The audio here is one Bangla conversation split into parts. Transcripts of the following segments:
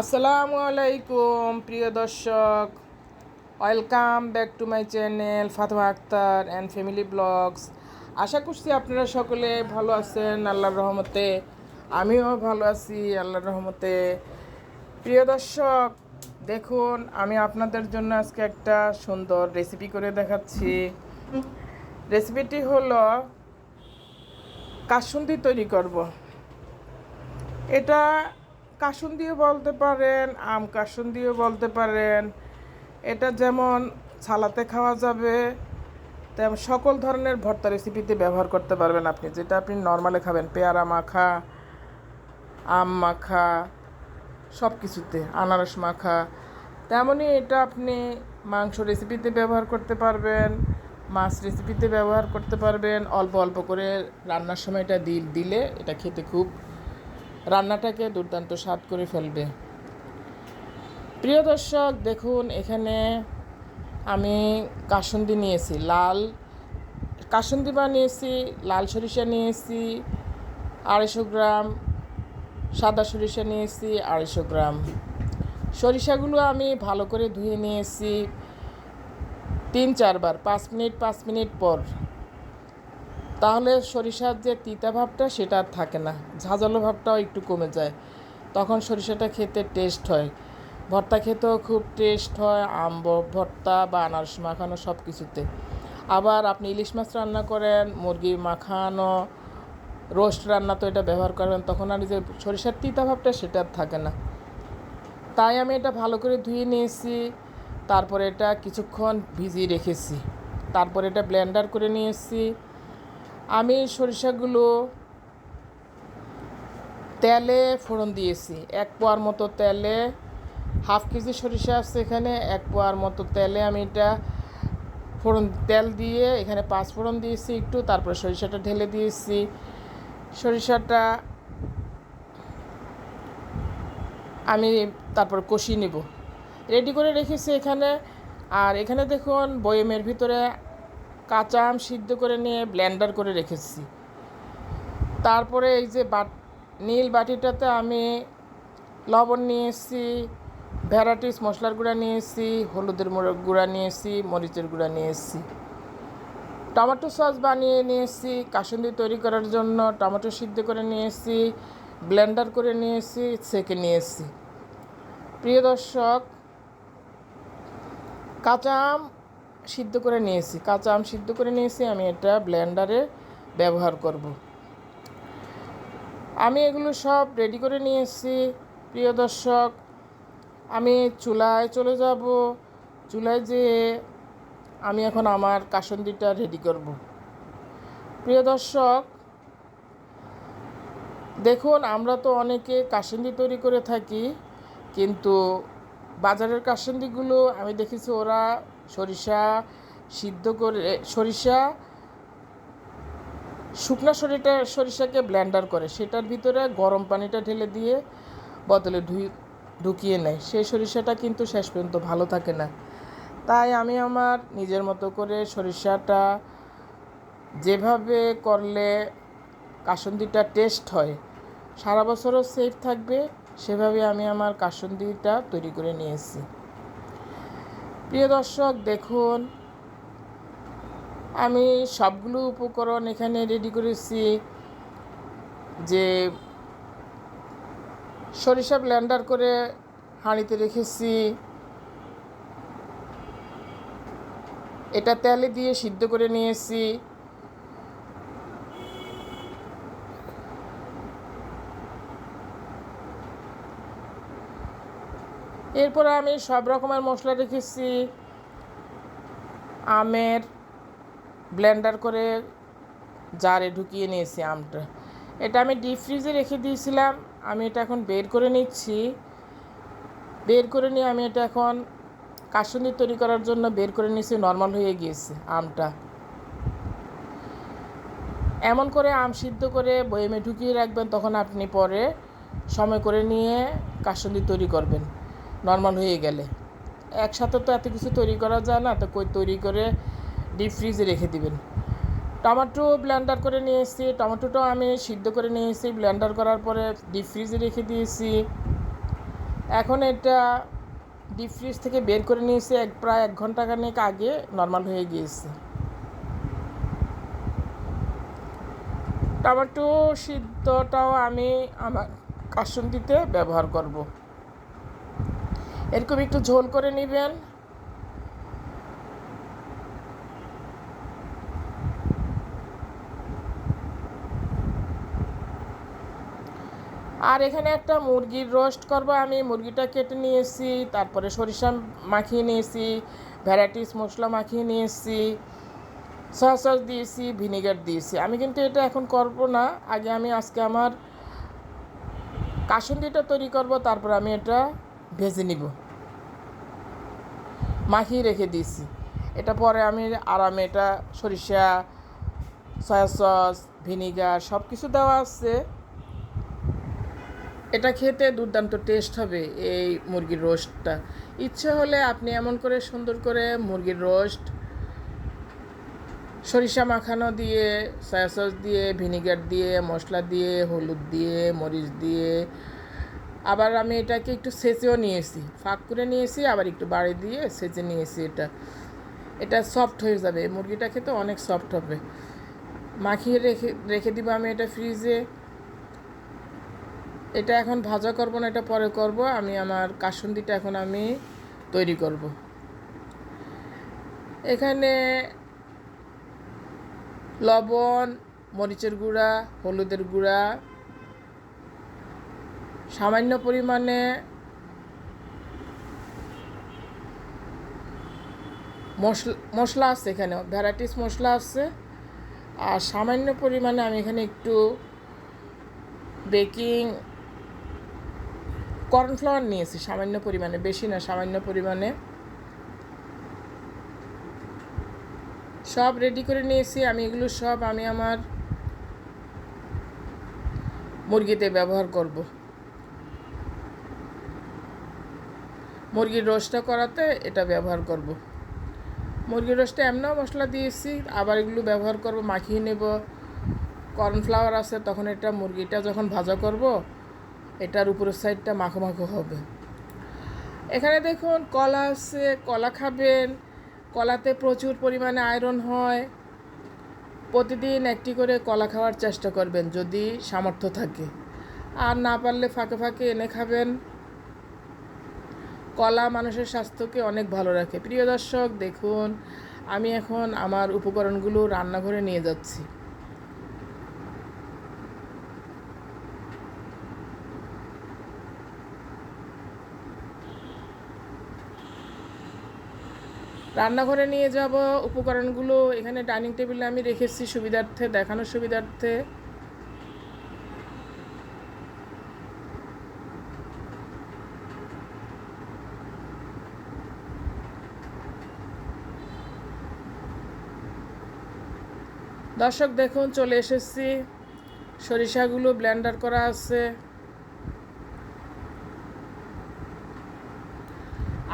আসসালামু আলাইকুম, প্রিয় দর্শক। Welcome back to my channel Fatema Akter and family vlogs আশা করছি আপনারা সকলে ভালো আছেন, আল্লাহর রহমতে। আমিও ভালো আছি, আল্লাহর রহমতে। প্রিয় দর্শক, দেখুন, আমি আপনাদের জন্য আজকে একটা সুন্দর রেসিপি করে দেখাচ্ছি। রেসিপিটি হলো কাসুন্দি তৈরি করব। এটা কাসুন্দিও বলতে পারেন, আম কাসুন্দিও বলতে পারেন, এটা যেমন ছালাতে খাওয়া যাবে, তেমন সকল ধরনের ভর্তা রেসিপিতে ব্যবহার করতে পারবেন আপনি। যেটা আপনি নর্মালে খাবেন, পেয়ারা মাখা, আম মাখা সব কিছুতে আনারস মাখা, তেমনই এটা আপনি মাংস রেসিপিতে ব্যবহার করতে পারবেন, মাছ রেসিপিতে ব্যবহার করতে পারবেন, অল্প অল্প করে রান্নার সময় এটা দিলে এটা খেতে খুব রান্নাটাকে দুর্দান্ত স্বাদ করে ফেলবে। প্রিয় দর্শক, দেখুন, এখানে আমি কাসুন্দি নিয়েছি, লাল কাসুন্দি বা নিয়েছি লাল সরিষা নিয়েছি, আড়াইশো গ্রাম, সাদা সরিষা নিয়েছি, আড়াইশো গ্রাম। সরিষাগুলো আমি ভালো করে ধুয়ে নিয়েছি তিন চারবার, পাঁচ মিনিট পাঁচ মিনিট পর। তাহলে সরিষার যে তিতা ভাবটা সেটা আর থাকে না। ঝাঁঝালো ভাবটাও একটু কমে যায়। তখন সরিষাটা খেতে টেস্ট হয়। ভর্তা খেতেও খুব টেস্ট হয়, আম ভর্তা বা আনারস মাখানো সব কিছুতে। আবার আপনি ইলিশ মাছ রান্না করেন মুরগি মাখানো, রোস্ট রান্না তো এটা ব্যবহার করবেন, তখন আর যে সরিষার তিতা ভাবটা সেটা আর থাকে না। তাই আমি এটা ভালো করে ধুয়ে নিয়েছি, তারপরে এটা কিছুক্ষণ ভিজিয়ে রেখেছি। তারপরে এটা ব্লেন্ডার করে নিয়েছি আমি সরিষাগুলো তেলে ফোড়ন দিয়েছি। এক পোয়ার মতো তেলে হাফ কেজি সরিষা আছে এখানে, এক পোয়ার মতো তেলে আমি এটা ফোড়ন, তেল দিয়ে এখানে পাঁচ ফোড়ন দিয়েছি একটু, তারপরে সরিষাটা ঢেলে দিয়েছি। সরিষাটা আমি তারপর কষিয়ে নেব। রেডি করে রেখেছি এখানে। আর এখানে দেখুন, বয়মের ভিতরে কাঁচা আম সিদ্ধ করে নিয়ে ব্লেন্ডার করে রেখেছি। তারপরে এই যে বাট, নীল বাটিটাতে আমি লবণ নিয়েছি ভ্যারাইটিস মশলার গুঁড়া নিয়েছি, হলুদের গুঁড়া নিয়েছি, মরিচের গুঁড়া নিয়েছি। টমেটো সস বানিয়ে নিয়েছি, কাসুন্দি তৈরি করার জন্য টমেটো সিদ্ধ করে নিয়েছি ব্লেন্ডার করে নিয়েছি ছেঁকে নিয়েছি। প্রিয় দর্শক, কাঁচা আম সিদ্ধ করে নিয়েছি, কাঁচা আম সিদ্ধ করে নিয়েছি, আমি এটা ব্লেন্ডারে ব্যবহার করব। আমি এগুলো সব রেডি করে নিয়েছি, প্রিয় দর্শক। আমি চুলায় চলে যাব, চুলায় যেয়ে আমি এখন আমার কাসন্দিটা রেডি করব। প্রিয় দর্শক, দেখুন, আমরা তো অনেকে কাসন্দি তৈরি করে থাকি, কিন্তু বাজারের কাসন্দিগুলো আমি দেখেছি ওরা সরিষা সিদ্ধ করে সরিষা, শুকনা সরিষা, সরিষাকে ব্লেন্ডার করে। সেটার ভিতরে গরম পানিটা ঢেলে দিয়ে বদলে ধুই ঢুকিয়ে নেয়। সেই সরিষাটা কিন্তু শেষ পর্যন্ত ভালো থাকে না। তাই আমি আমার নিজের মতো করে সরিষাটা যেভাবে করলে কাসন্দিটা টেস্ট হয়, সারা বছরও সেফ থাকবে, সেভাবে আমি আমার কাসন্দিটা তৈরি করে নিয়েছি। প্রিয় দর্শক, দেখুন, আমি সবগুলো উপকরণ এখানে রেডি করেছি যে সরিষা ব্লেন্ডার করে হাঁড়িতে রেখেছি। এটা তেলে দিয়ে সিদ্ধ করে নিয়েছি। এরপরে আমি সব রকমের মশলা রেখেছি। আমের ব্লেন্ডার করে জারে ঢুকিয়ে নিয়েছি আমটা। এটা আমি ডিপ ফ্রিজে রেখে দিয়েছিলাম। আমি এটা এখন বের করে নিচ্ছি। বের করে নিয়ে আমি এটা এখন কাসুন্দি তৈরি করার জন্য বের করে নিয়েছি নর্মাল হয়ে গিয়েছে আমটা। এমন করে আম সিদ্ধ করে বয়েমে ঢুকিয়ে রাখবেন, তখন আপনি পরে সময় করে নিয়ে কাসুন্দি তৈরি করবেন। নর্মাল হয়ে গেলে। একসাথে তো এত কিছু তৈরি করা যায় না, তো কই তৈরি করে ডিপ ফ্রিজে রেখে দিবেন। টমেটো ব্লেন্ডার করে নিয়েছি টমেটোটাও আমি সিদ্ধ করে নিয়েছি ব্লেন্ডার করার পরে ডিপ ফ্রিজে রেখে দিয়েছি। এখন এটা ডিপ ফ্রিজ থেকে বের করে নিয়েছি এক, প্রায় এক ঘণ্টা খানেক আগে নর্মাল হয়ে গিয়েছে। টমেটো সিদ্ধটাও আমি আমার কাসুন্দিতে ব্যবহার করব। এরকম একটু ঝোল করে নেবেন। আর এখানে একটা মুরগির রোস্ট করব। আমি মুরগিটা কেটে নিয়েছি, তারপরে সরিষা মাখিয়ে নিয়েছি, ভ্যারাইটিস মশলা মাখিয়ে নিয়েছি, সয়া সস দিয়েছি, ভিনেগার দিয়েছি। আমি কিন্তু এটা এখন করব না। আগে আমি আজকে আমার কাসুন্দিটা তৈরি করব, তারপর আমি এটা ভেজে নিব। মাখিয়ে রেখে দিয়েছি। এটা পরে আমি আরামে এটা সরিষা সয়া সস ভিনিগার সব কিছু দেওয়া আছে। এটা খেতে দুর্দান্ত টেস্ট হবে এই মুরগির রোস্টটা ইচ্ছে হলে আপনি এমন করে সুন্দর করে মুরগির রোস্ট সরিষা মাখানো দিয়ে সয়া সস দিয়ে ভিনিগার দিয়ে, মশলা দিয়ে, হলুদ দিয়ে, মরিচ দিয়ে আবার আমি এটাকে একটু সেচেও নিয়েছি। ফাঁক করে নিয়েছি, আবার একটু বাড়ি দিয়ে সেচে নিয়েছি এটা। এটা সফট হয়ে যাবে। মুরগিটা খেতে অনেক সফট হবে। মাখিয়ে রেখে রেখে দিব আমি এটা ফ্রিজে এটা এখন ভাজা করব না, এটা পরে করব। আমি আমার কাসুন্দিটা এখন আমি তৈরি করব। এখানে লবণ, মরিচের গুঁড়া, হলুদের গুঁড়া সামান্য পরিমাণে মশলা মশলা আছে এখানে ভ্যারাইটিস মশলা আছে। আর সামান্য পরিমাণে আমি এখানে একটু বেকিং কর্নফ্লাওয়ার নিয়েছি, সামান্য পরিমাণে, বেশি না, সামান্য পরিমাণে। সব রেডি করে নিয়েছি, আমি এগুলো সব আমি আমার মুরগিতে ব্যবহার করব। মুরগির রোস্টটা করাতে এটা ব্যবহার করব। মুরগির রোস্টে এমনও মশলা দিয়েছি, আবার এগুলো ব্যবহার করব, মাখিয়ে নেব। কর্নফ্লাওয়ার আছে, তখন এটা মুরগিটা যখন ভাজা করব, এটার উপরের সাইডটা মাখো মাখো হবে। এখানে দেখুন, কলা আছে, কলা খাবেন। কলাতে প্রচুর পরিমাণে আয়রন হয়। প্রতিদিন একটি করে কলা খাওয়ার চেষ্টা করবেন যদি সামর্থ্য থাকে। আর না পারলে ফাঁকে ফাঁকে এনে খাবেন। কলা মানুষের স্বাস্থ্যকে অনেক ভালো রাখে। প্রিয় দর্শক, দেখুন, আমি এখন আমার উপকরণগুলো রান্নাঘরে নিয়ে যাচ্ছি। রান্নাঘরে নিয়ে যাব। উপকরণগুলো এখানে ডাইনিং টেবিলে আমি রেখেছি সুবিধার্থে, দেখানোর সুবিধার্থে। দর্শক দেখুন, চলে এসেছি। সরিষাগুলো ব্লেন্ডার করা আছে।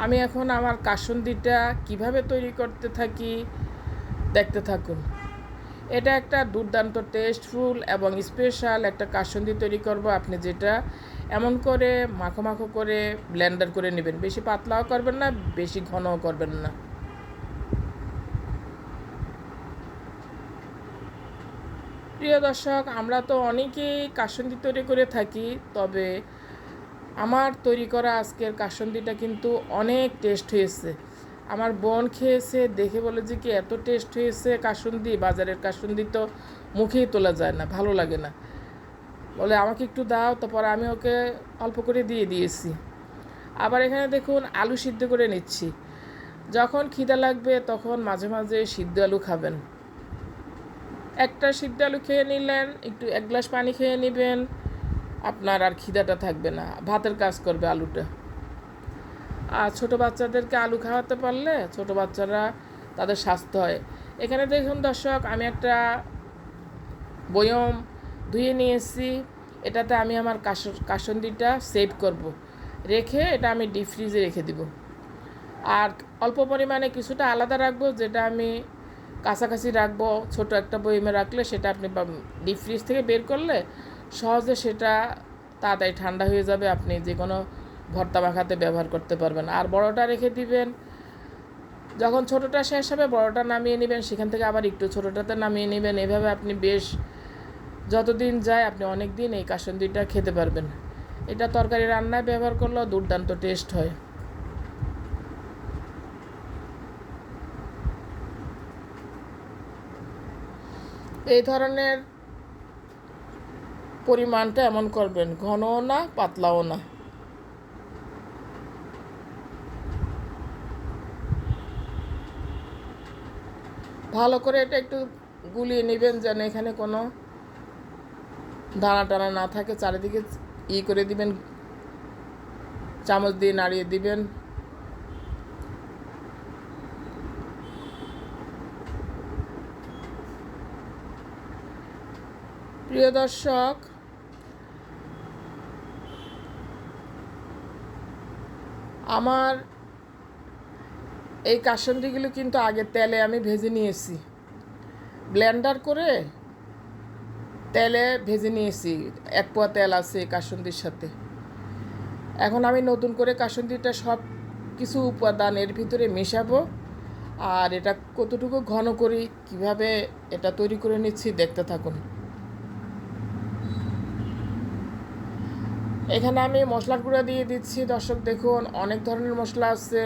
আমি এখন আমার কাসুন্দিটা কীভাবে তৈরি করতে থাকি দেখতে থাকুন। এটা একটা দুর্দান্ত টেস্টফুল এবং স্পেশাল একটা কাসুন্দি তৈরি করব আপনি যেটা এমন করে মাখো মাখো করে ব্লেন্ডার করে নেবেন। বেশি পাতলাও করবেন না, বেশি ঘনও করবেন না। প্রিয় দর্শক, আমরা তো অনেকেই কাসুন্দি তৈরি করে থাকি, তবে আমার তৈরি করা আজকের কাসন্দিটা কিন্তু অনেক টেস্ট হয়েছে। আমার বোন খেয়েছে, দেখে বলে যে কি এত টেস্ট হয়েছে কাসুন্দি, বাজারের কাসুন্দি তো মুখেই তোলা যায় না, ভালো লাগে না। বলে আমাকে একটু দাও, তারপর আমি ওকে অল্প করে দিয়ে দিয়েছি। আবার এখানে দেখুন, আলু সিদ্ধ করে নিচ্ছি। যখন খিদা লাগবে, তখন মাঝে মাঝে সিদ্ধ আলু খাবেন। একটা সিদ্ধ আলু খেয়ে নিলেন, একটু এক গ্লাস পানি খেয়ে নেবেন, আপনার আর খিদাটা থাকবে না, ভাতের কাজ করবে আলুটা। আর ছোটো বাচ্চাদেরকে আলু খাওয়াতে পারলে ছোটো বাচ্চারা তাদের স্বাস্থ্য হয়। এখানে দেখুন দর্শক, আমি একটা বয়ম ধুয়ে নিয়েছি, এটাতে আমি আমার কাস কাসন্দিটা সেভ করব। রেখে এটা আমি ডিপ ফ্রিজে রেখে দিব। আর অল্প পরিমাণে কিছুটা আলাদা রাখব, যেটা আমি কাছাকাছি রাখব, ছোট একটা বইমে রাখলে সেটা আপনি ডিপ ফ্রিজ থেকে বের করলে সহজে সেটা তাড়াতাড়ি ঠান্ডা হয়ে যাবে, আপনি যে কোনো ভর্তা মাখাতে ব্যবহার করতে পারবেন। আর বড়টা রেখে দিবেন, যখন ছোটোটা শেষ হবে বড়টা নামিয়ে নেবেন, সেখান থেকে আবার একটু ছোটোটাতে নামিয়ে নেবেন। এভাবে আপনি বেশ যতদিন যায় আপনি অনেক দিন এই কাসন্দিটা খেতে পারবেন। এটা তরকারি রান্নায় ব্যবহার করলেও দুর্দান্ত টেস্ট হয়। এই ধরনের পরিমাণটা এমন করবেন, ঘনও না, পাতলাও না। ভালো করে এটা একটু গুলিয়ে নেবেন যেন এখানে কোনো দানা টানা না থাকে, চারিদিকে ই করে দিবেন, চামচ দিয়ে নাড়িয়ে দিবেন। প্রিয় দর্শক, আমার এই কাসন্দিগুলো কিন্তু আগে তেলে আমি ভেজে নিয়েছি। ব্লেন্ডার করে তেলে ভেজে নিয়েছি। এক পোয়া তেল আছে কাসন্দির সাথে। এখন আমি নতুন করে কাসন্দিটা সব কিছু উপাদান এর ভিতরে মেশাবো। আর এটা কতটুকু ঘন করি, কীভাবে এটা তৈরি করে নিচ্ছি, দেখতে থাকুন। এখানে আমি মশলার গুঁড়া দিয়ে দিচ্ছি। দর্শক দেখুন, অনেক ধরনের মশলা আছে।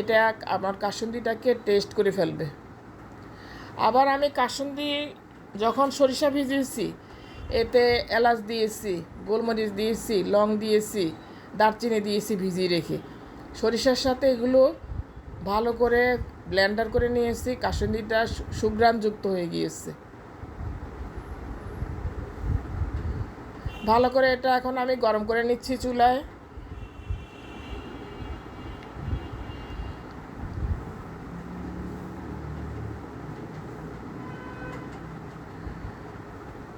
এটা আমার কাসুন্দিটাকে টেস্ট করে ফেলবে। আবার আমি কাসুন্দি যখন সরিষা ভিজিয়েছি, এতে এলাচ দিয়েছি, গোলমরিচ দিয়েছি, লং দিয়েছি, দারচিনি দিয়েছি ভিজিয়ে রেখে। সরিষার সাথে এগুলো ভালো করে ব্লেন্ডার করে নিয়েছি। কাসুন্দিটা সুগ্রামযুক্ত হয়ে গিয়েছে। ভালো করে এটা এখন আমি গরম করে নিচ্ছি চুলায়।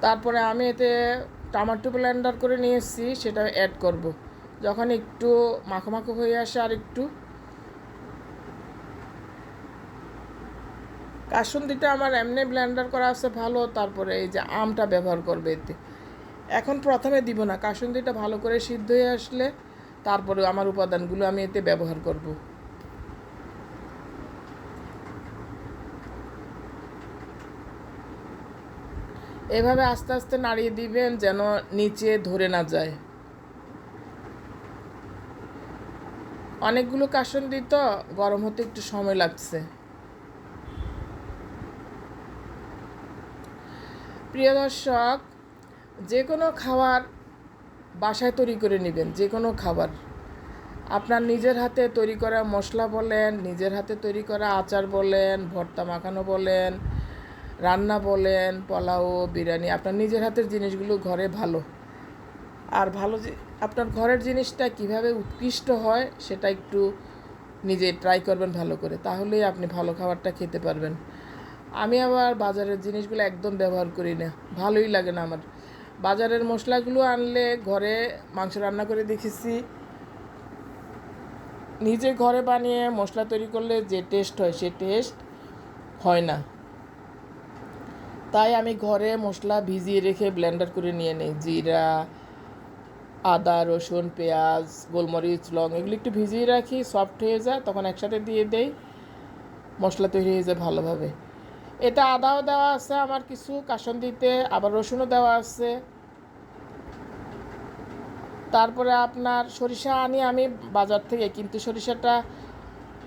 তারপরে আমি এতে টমাটো ব্লেন্ডার করে নিয়ে এসেছি, সেটা অ্যাড করব। যখন একটু মাখো মাখো হয়ে আসে আর একটু। কাসুন্দিটা আমার এমনি ব্লেন্ডার করা আছে ভালো, তারপরে এই যে আমটা ব্যবহার করবে এতে। এখন প্রথমে দিব না। কাসুন্দিটা ভালো করে সিদ্ধ হয়ে আসলে তারপরে আমার উপাদানগুলো আমি এতে ব্যবহার করব। এভাবে আস্তে আস্তে নাড়িয়ে দিবেন যেন নিচে ধরে না যায়। অনেকগুলো কাসুন্দি তো গরম হতে একটু সময় লাগছে। প্রিয় দর্শক যে কোনো খাবার বাসায় তৈরি করে নেবেন, যে কোনো খাবার। আপনার নিজের হাতে তৈরি করা মশলা বলেন, নিজের হাতে তৈরি করা আচার বলেন, ভর্তা মাখানো বলেন, রান্না বলেন, পোলাও, বিরিয়ানি, আপনার নিজের হাতের জিনিসগুলো ঘরে ভালো। আর ভালো আপনার ঘরের জিনিসটা কীভাবে উৎকৃষ্ট হয় সেটা একটু নিজে ট্রাই করবেন ভালো করে, তাহলেই আপনি ভালো খাবারটা খেতে পারবেন। আমি আবার বাজারের জিনিসগুলো একদম ব্যবহার করি না, ভালোই লাগে না আমার। বাজারের মশলাগুলো আনলে ঘরে মাংস রান্না করে দেখেছি। নিজে ঘরে বানিয়ে মশলা তৈরি করলে যে টেস্ট হয়, সে টেস্ট হয় না। তাই আমি ঘরে মশলা ভিজিয়ে রেখে ব্লেন্ডার করে নিয়ে নিই। জিরা, আদা, রসুন, পেঁয়াজ, গোলমরিচ, লং এগুলো একটু ভিজিয়ে রাখি সফট হয়ে যায়, তখন একসাথে দিয়ে দেই, মশলা তৈরি হয়ে যায় ভালোভাবে। এটা আদাও দেওয়া আছে আমার কিছু কাসন দিতে, আবার রসুনও দেওয়া আছে। তারপরে আপনার সরিষা আনি আমি বাজার থেকে, কিন্তু সরিষাটা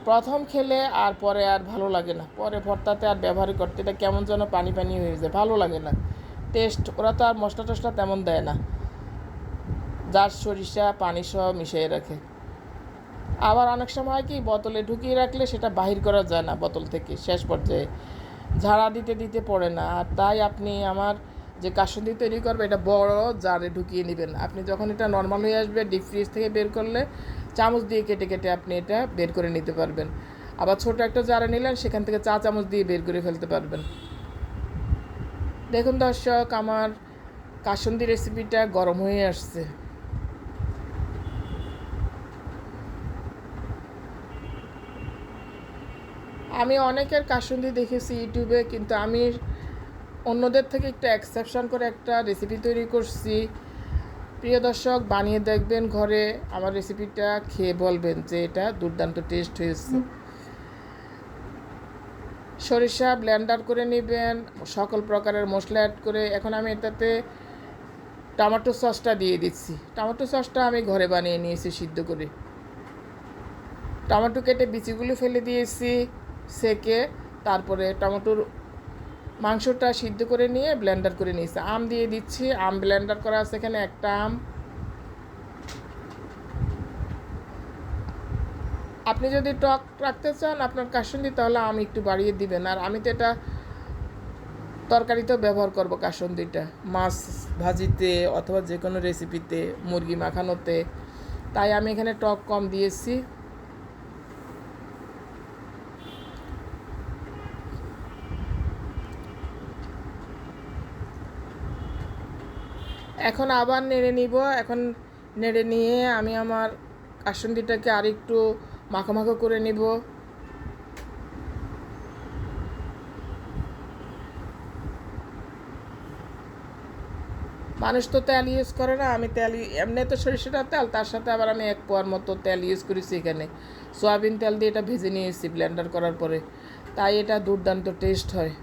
প্রথম খেলে আর পরে আর ভালো লাগে না। পরে ভর্তাতে আর ব্যবহার করতে, এটা কেমন যেন পানি পানি হয়ে যায়, ভালো লাগে না। টেস্ট, ওরা তো আর মশলা টশলা তেমন দেয় না। যার সরিষা, পানি সহ মিশিয়ে রাখে। আবার অনেক সময় কি, বোতলে ঢুকিয়ে রাখলে সেটা বাহির করা যায় না বোতল থেকে, শেষ পর্যায়ে। ঝাড়া দিতে দিতে পড়ে না। আর তাই আপনি আমার যে কাসুন্দি তৈরি করবে, এটা বড় জারে ঢুকিয়ে নেবেন। আপনি যখন এটা নর্মাল হয়ে আসবে ডিপ ফ্রিজ থেকে বের করলে চামচ দিয়ে কেটে কেটে আপনি এটা বের করে নিতে পারবেন। আবার ছোট একটা জারে নিলেন, সেখান থেকে চা চামচ দিয়ে বের করে ফেলতে পারবেন। দেখুন দর্শক, আমার কাসুন্দি রেসিপিটা গরম হয়ে আসছে। আমি অনেকের কাসুন্দি দেখেছি ইউটিউবে কিন্তু আমি অন্যদের থেকে একটু এক্সেপশন করে একটা রেসিপি তৈরি করছি। প্রিয় দর্শক বানিয়ে দেখবেন ঘরে আমার রেসিপিটা খেয়ে বলবেন যে এটা দুর্দান্ত টেস্ট হয়েছে। সরিষা ব্লেন্ডার করে নেবেন সকল প্রকারের মশলা অ্যাড করে। এখন আমি এটাতে টমেটো সসটা দিয়ে দিচ্ছি। টমেটো সসটা আমি ঘরে বানিয়ে নিয়েছি সিদ্ধ করে। টমেটো কেটে বিচিগুলো ফেলে দিয়েছি। সেকে তারপরে টমেটোর মাংসটা সিদ্ধ করে নিয়ে ব্লেন্ডার করে নিয়েছি। আম দিয়ে দিচ্ছি, আম ব্লেন্ডার করা আছে এখানে একটা আম। আপনি যদি টক রাখতে চান আপনার কাসুন্দি, তাহলে আম একটু বাড়িয়ে দিবেন। আর আমি তো এটা তরকারিতেও ব্যবহার করব কাসুন্দিটা। মাছ ভাজিতে অথবা যে কোনো রেসিপিতে মুরগি মাখানোতে। তাই আমি এখানে টক কম দিয়েছি। এখন আবার নেড়ে নিব। এখন নেড়ে নিয়ে আমি আমার কাসুন্দিটাকে আরেকটু মাখো মাখো করে নিব। মানুষ তো তেল ইউজ করে না, আমি তেল এমনি তো সরিষাটা তেল, তার সাথে আবার আমি এক পোয়ার মতো তেল ইউজ করেছি এখানে। সয়াবিন তেল দিয়ে এটা ভেজে নিয়েছি ব্লেন্ডার করার পরে। তাই এটা দুর্দান্ত টেস্ট হয়।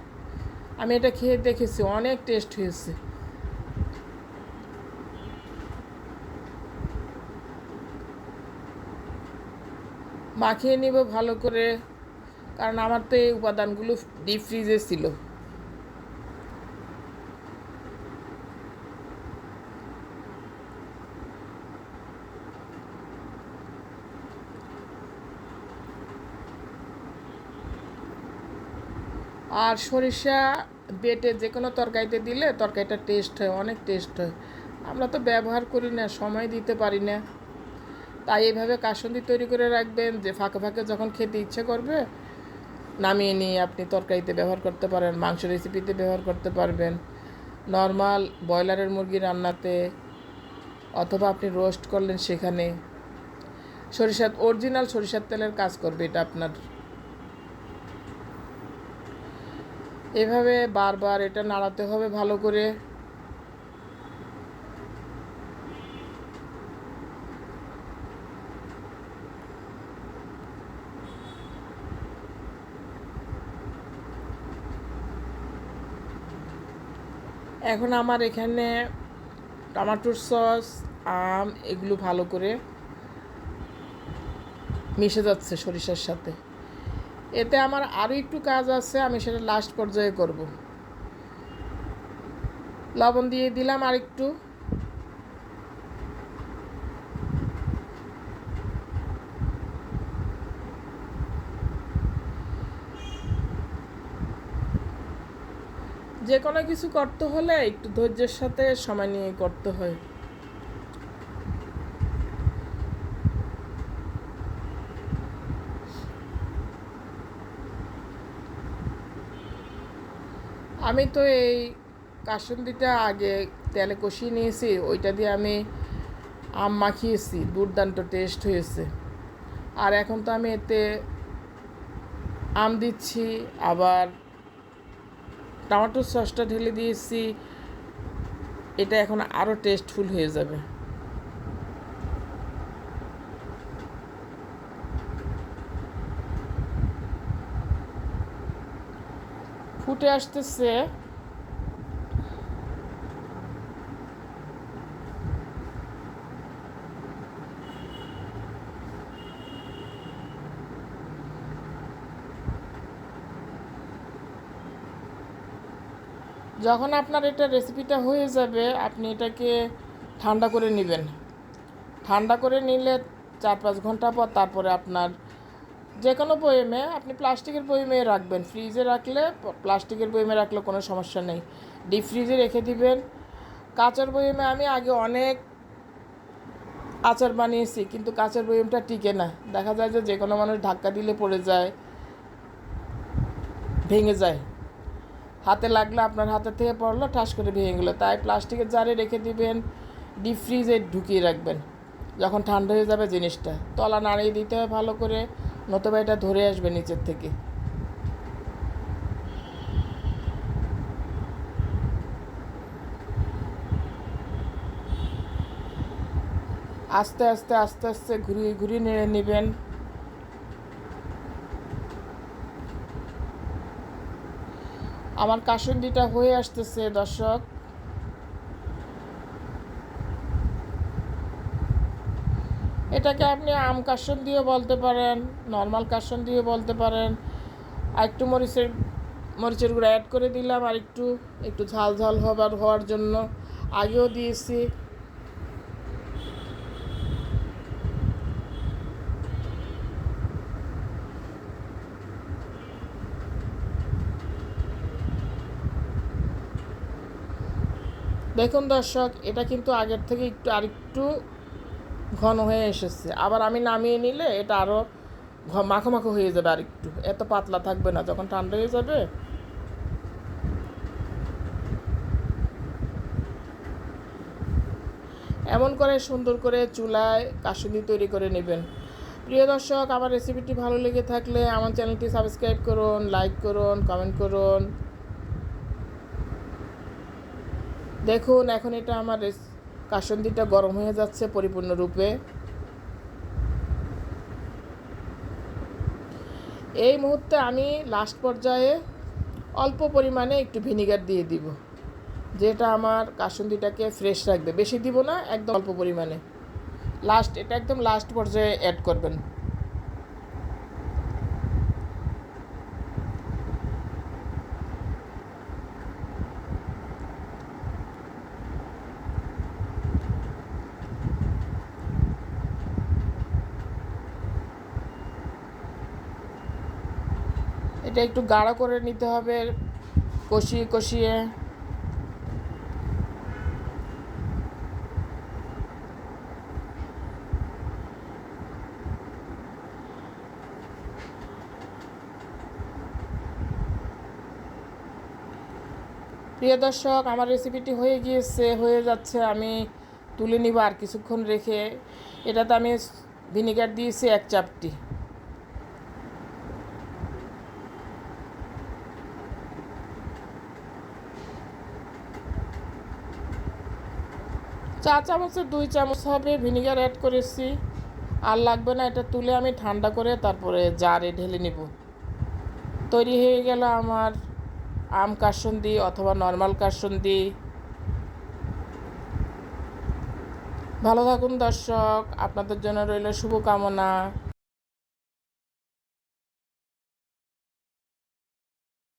আমি এটা খেয়ে দেখেছি, অনেক টেস্ট হয়েছে। মাখিয়ে নিব ভালো করে, কারণ আমার তো এই উপাদানগুলো ডিপ ফ্রিজে ছিল। আর সরিষা বেটে যে কোনো তরকারিতে দিলে তরকারিটা টেস্ট হয়, অনেক টেস্ট হয়। আমরা তো ব্যবহার করি না, সময় দিতে পারি না। তাই এইভাবে কাসন্দি তৈরি করে রাখবেন, যে ফাঁকে ফাঁকে যখন খেতে ইচ্ছে করবে, নামিয়ে নিয়ে আপনি তরকারিতে ব্যবহার করতে পারেন, মাংস রেসিপিতে ব্যবহার করতে পারবেন। নর্মাল ব্রয়লারের মুরগি রান্নাতে অথবা আপনি রোস্ট করলেন সেখানে, সরিষার অরিজিনাল সরিষার তেলের কাজ করবে এটা আপনার। এভাবে বারবার এটা নাড়াতে হবে ভালো করে। এখন আমার এখানে টমাটোর সস, আম, এগুলো ভালো করে মিশে যাচ্ছে সরিষার সাথে। এতে আমার আরও একটু কাজ আছে, আমি সেটা লাস্ট পর্যায়ে করব। লবণ দিয়ে দিলাম আর একটু যে কোনো কিছু করতে হলে একটু ধৈর্যের সাথে সময় নিয়ে করতে হয়। আমি তো এই কাসুন্দিটা আগে তেলে কষিয়ে নিয়েছি, ওইটা দিয়ে আমি আম মাখিয়েছি, দুর্দান্ত টেস্ট হয়েছে। আর এখন তো আমি এতে আম দিচ্ছি, আবার টমেটোর সসটা ঢেলে দিয়েছি। এটা এখন আরও টেস্টফুল হয়ে যাবে। ফুটে আসতেছে। যখন আপনার এটা রেসিপিটা হয়ে যাবে, আপনি এটাকে ঠান্ডা করে নেবেন। ঠান্ডা করে নিলে চার পাঁচ ঘণ্টা পর তারপরে আপনার যে কোনো বয়েমে, আপনি প্লাস্টিকের বয়েমে রাখবেন। ফ্রিজে রাখলে, প্লাস্টিকের বয়েমে রাখলে কোনো সমস্যা নেই। ডিপ ফ্রিজে রেখে দিবেন। কাঁচের বয়েমে আমি আগে অনেক আচার বানিয়েছি, কিন্তু কাঁচের বয়েমটা টিকে না। দেখা যায় যে যে কোনো মানুষ ধাক্কা দিলে পড়ে যায়, ভেঙে যায়। হাতে লাগলে, আপনার হাতে থেকে পড়ল, ঠাস করে ভেঙে গেলো। তাই প্লাস্টিকের জারে রেখে দিবেন ডিপ ফ্রিজে ঢুকিয়ে রাখবেন, যখন ঠান্ডা হয়ে যাবে জিনিসটা। তলা নাড়িয়ে দিতে হবে ভালো করে, নতুবা এটা ধরে আসবে নিচের থেকে। আস্তে আস্তে আস্তে আস্তে ঘুরিয়ে ঘুরিয়ে নেড়ে নেবেন। আমার কাসুন্দিটা হয়ে আসতেছে, দর্শক। এটাকে আপনি আম কাসন দিয়ে বলতে পারেন, নর্মাল কাসন দিয়ে বলতে পারেন। আর একটু মরিচের মরিচের গুঁড়ো অ্যাড করে দিলাম, আর একটু একটু ঝাল ঝাল হবার, হওয়ার জন্য। আগেও দিয়েছি। দেখুন দর্শক, এটা কিন্তু আগের থেকে একটু আরেকটু ঘন হয়ে এসেছে। আবার আমি নামিয়ে নিলে এটা আরও মাখো মাখো হয়ে যাবে আর একটু এত পাতলা থাকবে না, যখন ঠান্ডা হয়ে যাবে। এমন করে সুন্দর করে চুলায় কাশুনি তৈরি করে নেবেন। প্রিয় দর্শক, আমার রেসিপিটি ভালো লেগে থাকলে আমার চ্যানেলটি সাবস্ক্রাইব করুন লাইক করুন কমেন্ট করুন। দেখুন, এখন এটা আমার কাসন্দিটা গরম হয়ে যাচ্ছে পরিপূর্ণরূপে। এই মুহূর্তে আমি লাস্ট পর্যায়ে অল্প পরিমাণে একটু ভিনিগার দিয়ে দিব, যেটা আমার কাসন্দিটাকে ফ্রেশ রাখবে। বেশি দিব না, একদম অল্প পরিমাণে। লাস্ট এটা একদম লাস্ট পর্যায়ে অ্যাড করবেন। এটা একটু গাঢ় করে নিতে হবে, কষিয়ে কষিয়ে। প্রিয় দর্শক, আমার রেসিপিটি হয়ে গিয়েছে, হয়ে যাচ্ছে, আমি তুলে নিব আর কিছুক্ষণ রেখে। এটাতে আমি ভিনিগার দিয়েছি এক চাপটি। চা চামচের দুই চামচ হবে, ভিনিগার অ্যাড করেছি। আর লাগবে না, এটা তুলে আমি ঠান্ডা করে তারপরে জারে ঢেলে নেব। তৈরি হয়ে গেল আমার আম কাসন্দি অথবা নর্মাল কাসন্দি। ভালো থাকুন দর্শক, আপনাদের জন্য রইল শুভকামনা।